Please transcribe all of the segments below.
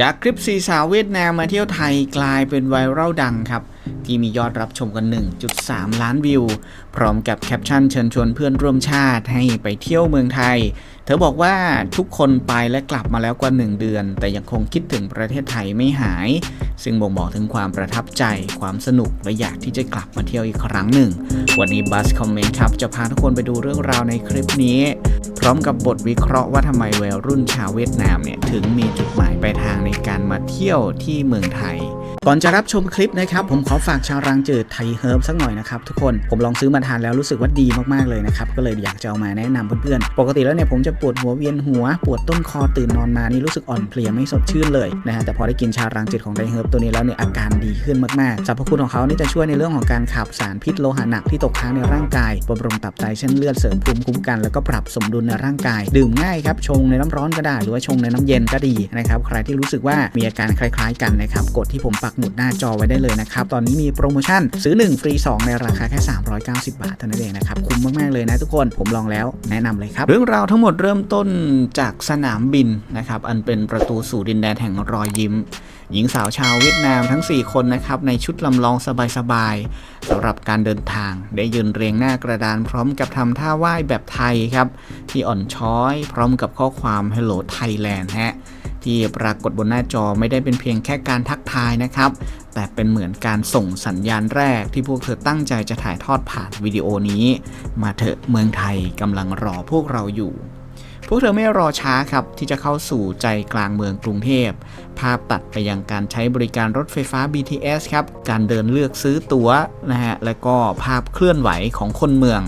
จากคลิปสีสาวเวียดนามมาเที่ยวไทยกลายเป็นไวรัลดังครับ ที่มียอดรับชมกัน 1.3 ล้านวิว พร้อมกับแคปชั่นเชิญชวนเพื่อนร่วมชาติให้ไปเที่ยวเมืองไทย เธอบอกว่าทุกคนไปและกลับมาแล้วกว่า 1 เดือน แต่ยังคงคิดถึงประเทศไทยไม่หาย ซึ่งบ่งบอกถึงความประทับใจ ความสนุก และอยากที่จะกลับมาเที่ยวอีกครั้งหนึ่ง วันนี้บัสคอมเมนต์ครับ จะพาทุกคนไปดูเรื่องราวในคลิปนี้ พร้อมกับบทวิเคราะห์ว่าทำไมวัยรุ่นชาวเวียดนามเนี่ยถึงมีจุดหมายปลายทางในการมาเที่ยวที่เมืองไทย ก่อนจะรับชมคลิปนะครับ ผมขอฝากชาวรังจืดไทยเฮิร์บสักหน่อยนะครับทุกคนผมลองซื้อมาทานแล้วรู้สึกว่าดีมากๆเลยนะครับก็เลยอยากจะเอามาแนะนำเพื่อนๆปกติแล้วเนี่ยผมจะปวดหัวเวียนหัว ปวดต้นคอตื่นนอนมานี่รู้สึกอ่อนเพลียไม่สดชื่นเลยนะฮะแต่พอได้กินชารังจืดของไทยเฮิร์บตัวนี้แล้วเนี่ยอาการดีขึ้นมากๆสรรพคุณของเขานี่จะช่วยในเรื่องของการขับสารพิษโลหะหนักที่ตกค้างในร่างกายบำรุงตับไตเส้นเลือดเสริมภูมิคุ้มกันแล้วก็ปรับสมดุลในร่างกาย ดื่มง่ายครับชงในน้ำร้อนก็ได้หรือว่าชงในน้ำเย็นก็ดีนะครับใครที่รู้สึกว่ามีอาการคล้าย ๆ กันนะครับกดที่ผมปักหมุดหน้าจอไว้ได้เลยนะครับ ตอนนี้มีโปรโมชั่นซื้อ 1 ฟรี 2 ในราคาแค่ 390 บาทเท่านั้นเองนะครับ คุ้มมาก ๆ เลยนะทุกคนผมลองแล้วแนะนำเลยครับ เรื่องราวทั้งหมดเริ่มต้นจากสนามบินนะครับอันเป็นประตูสู่ดินแดนแห่งรอยยิ้ม หญิงสาวชาวเวียดนามทั้ง 4 คนนะครับในชุดลำลองสบายๆสำหรับการเดินทาง ได้ยืนเรียงหน้ากระดานพร้อมกับทำท่าไหว้แบบไทยครับที่อ่อนช้อย พร้อมกับข้อความ Hello Thailand ฮะ ที่ปรากฏบนหน้าจอไม่ได้เป็นเพียงแค่การทักทายนะครับ แต่เป็นเหมือนการส่งสัญญาณแรกที่พวกเธอตั้งใจจะถ่ายทอดผ่านวิดีโอนี้ มาเถอะเมืองไทยกำลังรอพวกเราอยู่พวกเธอไม่รอช้าครับ ที่จะเข้าสู่ใจกลางเมืองกรุงเทพ ภาพตัดไปยังการใช้บริการรถไฟฟ้า BTS ครับ การเดินเลือกซื้อตั๋วนะฮะ และก็ภาพเคลื่อนไหวของคนเมือง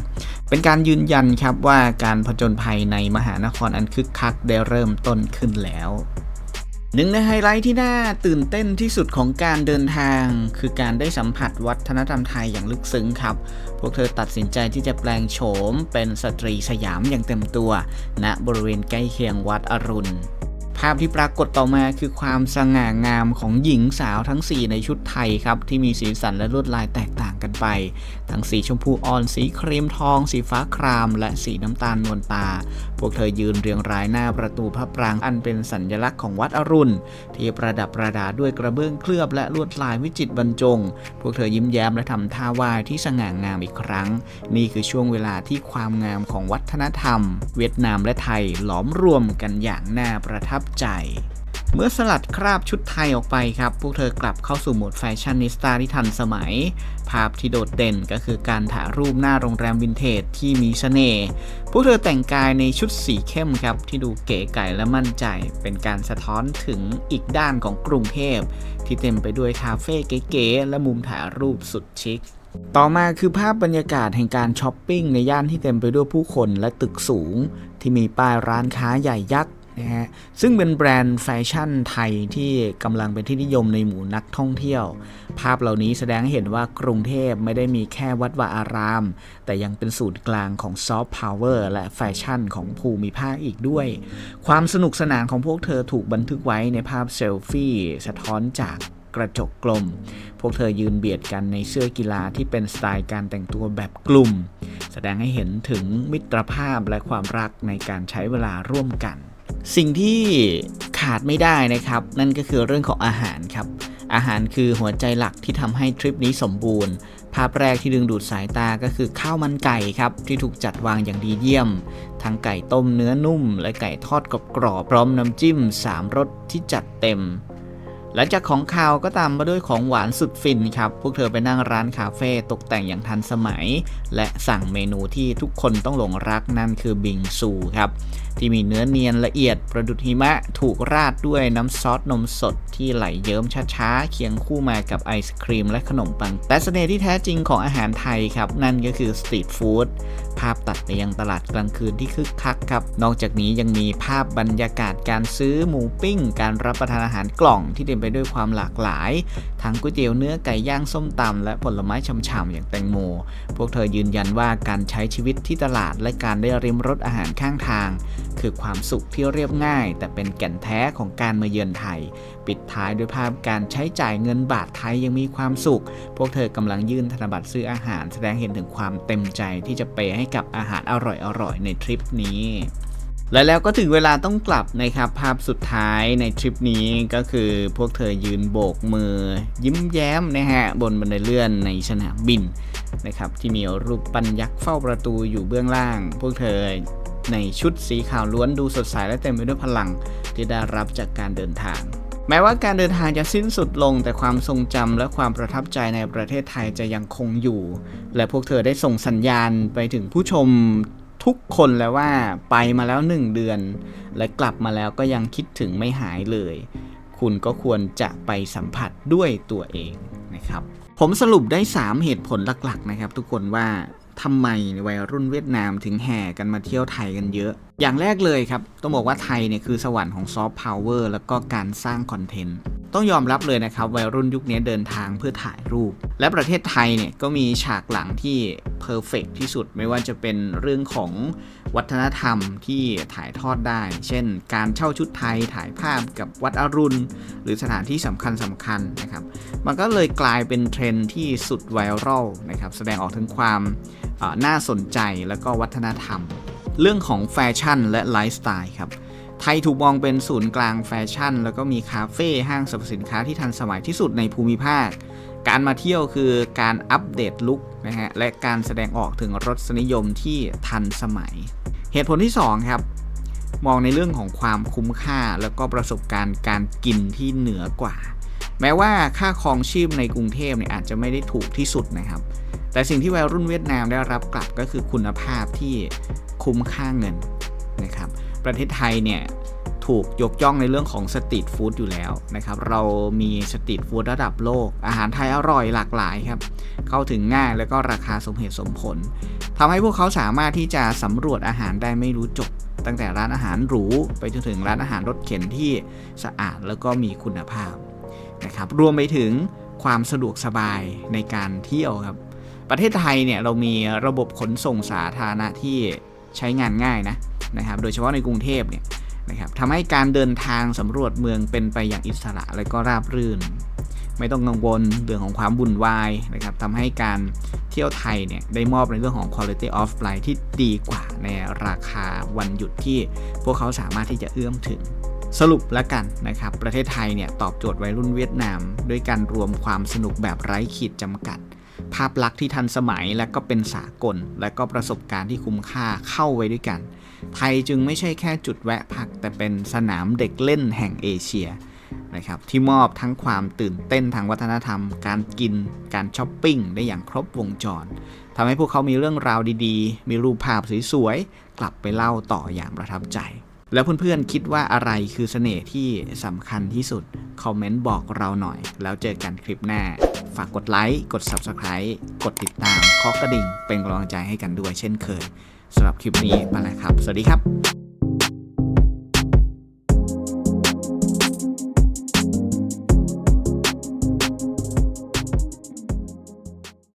เป็นการยืนยันครับว่าการผจญภัยในมหานครอันคึกคักได้เริ่มต้นขึ้นแล้ว หนึ่งในไฮไลท์ที่น่าตื่นเต้นที่สุดของการเดินทาง คือการได้สัมผัสวัฒนธรรมไทยอย่างลึกซึ้งครับ พวกเธอตัดสินใจที่จะแปลงโฉมเป็นสตรีสยามอย่างเต็มตัวณบริเวณใกล้เคียงวัดอรุณ ภาพที่ปรากฏต่อมาคือความสง่างามของหญิงสาวทั้ง 4 ในชุดไทยครับ ที่มีสีสันและลวดลายแตกต่างกันไป ทั้งสีชมพูอ่อน สีครีมทอง สีฟ้าคราม และสีน้ำตาลนวลตา พวกเธอยืนเรียงรายหน้าประตูพระปรางอันเป็นสัญลักษณ์ของวัดอรุณ ที่ประดับประดาด้วยกระเบื้องเคลือบและลวดลายวิจิตรบรรจง พวกเธอยิ้มแย้มและทำท่าไหว้ที่สง่างามอีกครั้ง นี่คือช่วงเวลาที่ความงามของวัฒนธรรม เวียดนามและไทยหลอมรวมกันอย่างน่าประทับใจ เมื่อสลัดคราบชุดไทยออกไปครับ พวกเธอกลับเข้าสู่โหมดแฟชั่นนิสตาที่ทันสมัย ภาพที่โดดเด่นก็คือการถ่ายรูปหน้าโรงแรมวินเทจที่มีเสน่ห์พวกเธอแต่งกายในชุดสีเข้มครับ ที่ดูเก๋ไก๋และมั่นใจ เป็นการสะท้อนถึงอีกด้านของกรุงเทพ ที่เต็มไปด้วยคาเฟ่เก๋ๆและมุมถ่ายรูปสุดชิคต่อมาคือภาพบรรยากาศแห่งการช้อปปิ้งในย่านที่เต็มไปด้วยผู้คนและตึกสูง ที่มีป้ายร้านค้าใหญ่ยักษ์ นะฮะซึ่งเป็นแบรนด์แฟชั่นไทยที่กำลังเป็นที่นิยมในหมู่นักท่องเที่ยว ภาพเหล่านี้แสดงให้เห็นว่ากรุงเทพไม่ได้มีแค่วัดวาอาราม แต่ยังเป็นศูนย์กลางของซอฟต์พาวเวอร์และแฟชั่นของภูมิภาคอีกด้วย ความสนุกสนานของพวกเธอถูกบันทึกไว้ในภาพเซลฟี่สะท้อนจากกระจกกลม พวกเธอยืนเบียดกันในเสื้อกีฬาที่เป็นสไตล์การแต่งตัวแบบกลุ่ม แสดงให้เห็นถึงมิตรภาพและความรักในการใช้เวลาร่วมกัน สิ่งที่ขาดไม่ได้นะครับ นั่นก็คือเรื่องของอาหารครับ อาหารคือหัวใจหลักที่ทำให้ทริปนี้สมบูรณ์ ภาพแรกที่ดึงดูดสายตาก็คือข้าวมันไก่ครับ ที่ถูกจัดวางอย่างดีเยี่ยม ทั้งไก่ต้มเนื้อนุ่ม และไก่ทอดกรอบๆพร้อมน้ำจิ้ม 3รสที่จัดเต็ม หลังจากของคาวก็ตามมาด้วยของหวานสุดฟินครับ พวกเธอไปนั่งร้านคาเฟ่ตกแต่งอย่างทันสมัย และสั่งเมนูที่ทุกคนต้องหลงรักนั่นคือบิงซูครับ ที่มีเนื้อเนียนละเอียดประดุดหิมะถูกราดด้วยน้ำซอสนมสดที่ไหลเยิ้มช้าๆ เคียงคู่มากับไอศครีมและขนมปัง แต่เสน่ห์ที่แท้จริงของอาหารไทยครับ นั่นก็คือสตรีทฟู้ด ภาพตัดไปยังตลาดกลางคืนที่คึกคักครับ นอกจากนี้ยังมีภาพบรรยากาศการซื้อหมูปิ้ง การรับประทานอาหารกล่องที่เต็มไปด้วยความหลากหลาย ทั้งก๋วยเตี๋ยวเนื้อไก่ย่างส้มตำและผลไม้ฉ่ำๆอย่างแตงโม พวกเธอยืนยันว่าการใช้ชีวิตที่ตลาดและการได้ริมรสอาหารข้างทาง คือความสุขที่เรียบง่าย แต่เป็นแก่นแท้ของการมาเยือนไทย ปิดท้ายด้วยภาพการใช้จ่ายเงินบาทไทยยังมีความสุข พวกเธอกำลังยื่นธนบัตรซื้ออาหาร แสดงเห็นถึงความเต็มใจที่จะเปให้กับอาหารอร่อยๆในทริปนี้และแล้วก็ถึงเวลาต้องกลับนะครับภาพสุดท้ายในทริปนี้ก็คือพวกเธอยืนโบกมือ ยิ้มแย้มนะฮะบนบันไดเลื่อนในสนามบินนะครับที่มีรูปปันยักษ์เฝ้าประตูอยู่เบื้องล่าง พวกเธอในชุดสีขาวล้วนดูสดใสและเต็มไปด้วยพลังที่ได้รับจากการเดินทาง แม้ว่าการเดินทางจะสิ้นสุดลงแต่ความทรงจำและความประทับใจในประเทศไทยจะยังคงอยู่ และพวกเธอได้ส่งสัญญาณไปถึงผู้ชมทุกคนแล้วว่าไปมาแล้วหนึ่งเดือน และกลับมาแล้วก็ยังคิดถึงไม่หายเลย คุณก็ควรจะไปสัมผัสด้วยตัวเองนะครับ ผมสรุปได้ 3 เหตุผลหลักๆนะครับ ทุกคนว่า ทำไมวัยรุ่นเวียดนามถึงแห่กันมาเที่ยวไทยกันเยอะ อย่างแรกเลยครับ ต้องบอกว่าไทยเนี่ยคือสวรรค์ของซอฟต์พาวเวอร์แล้วก็การสร้างคอนเทนต์ต้องยอมรับเลยนะครับ วัยรุ่นยุคนี้เดินทางเพื่อถ่ายรูป และประเทศไทยเนี่ยก็มีฉากหลังที่เพอร์เฟกที่สุดไม่ว่าจะเป็นเรื่องของวัฒนธรรมที่ถ่ายทอดได้ เช่น การเช่าชุดไทยถ่ายภาพกับวัดอรุณ หรือสถานที่สำคัญสำคัญนะครับ มันก็เลยกลายเป็นเทรนที่สุดไวรัลนะครับ แสดงออกถึงความน่าสนใจและก็วัฒนธรรม เรื่องของแฟชั่นและไลฟ์สไตล์ครับ ไทยถูกมองเป็นศูนย์กลางแฟชั่น แล้วก็มีคาเฟ่ห้างสรรพสินค้าที่ทันสมัยที่สุดในภูมิภาค การมาเที่ยวคือการอัปเดตลุคนะฮะและการแสดงออกถึงรสนิยมที่ทันสมัย เหตุผลที่2ครับ มองในเรื่องของความคุ้มค่าแล้วก็ประสบการณ์การกินที่เหนือกว่า แม้ว่าค่าครองชีพในกรุงเทพเนี่ยอาจจะไม่ได้ถูกที่สุดนะครับ แต่สิ่งที่วัยรุ่นเวียดนามได้รับกลับก็คือคุณภาพที่คุ้มค่าเงินนะครับ ประเทศไทยเนี่ยถูกยกย่องในเรื่องของสตรีทฟู้ดอยู่แล้วนะครับ เรามีสตรีทฟู้ดระดับโลก อาหารไทยอร่อยหลากหลายครับ เข้าถึงง่ายแล้วก็ราคาสมเหตุสมผลทำให้พวกเขาสามารถที่จะสำรวจอาหารได้ไม่รู้จบ ตั้งแต่ร้านอาหารหรู ไปจนถึงร้านอาหารรถเข็นที่สะอาดแล้วก็มีคุณภาพนะครับรวมไปถึงความสะดวกสบายในการเที่ยวครับ ประเทศไทยเนี่ยเรามีระบบขนส่งสาธารณะที่ใช้งานง่ายนะนะครับโดยเฉพาะในกรุงเทพเนี่ยนะครับทำให้การเดินทางสำรวจเมืองเป็นไปอย่างอิสระและก็ราบรื่น ไม่ต้องกังวลเรื่องของความวุ่นวายนะครับทำให้การ ที่ยวไทยเนี่ยได้มอบในเรื่องของ quality of life ที่ดีกว่าในราคาวันหยุดที่พวกเขาสามารถที่จะเอื้อมถึงสรุปแล้วกันนะครับ ประเทศไทยเนี่ยตอบโจทย์วัยรุ่นเวียดนาม ด้วยการรวมความสนุกแบบไร้ขีดจำกัด ภาพลักษณ์ที่ทันสมัยและก็เป็นสากล และก็ประสบการณ์ที่คุ้มค่าเข้าไว้ด้วยกัน ไทยจึงไม่ใช่แค่จุดแวะพัก แต่เป็นสนามเด็กเล่นแห่งเอเชีย นะครับที่มอบทั้งความตื่นเต้นทางวัฒนธรรม การกิน การช้อปปิ้งได้อย่างครบวงจรทำให้พวกเขามีเรื่องราวดีๆ มีรูปภาพสวยๆ กลับไปเล่าต่ออย่างประทับใจ แล้วเพื่อนๆคิดว่าอะไรคือเสน่ห์ที่สำคัญที่สุด คอมเมนต์บอกเราหน่อย แล้วเจอกันคลิปหน้า ฝากกดไลค์ กด Subscribe กดติดตามเคาะกระดิ่ง เป็นกำลังใจให้กันด้วยเช่นเคยสำหรับคลิปนี้ไปแล้วครับ สวัสดีครับ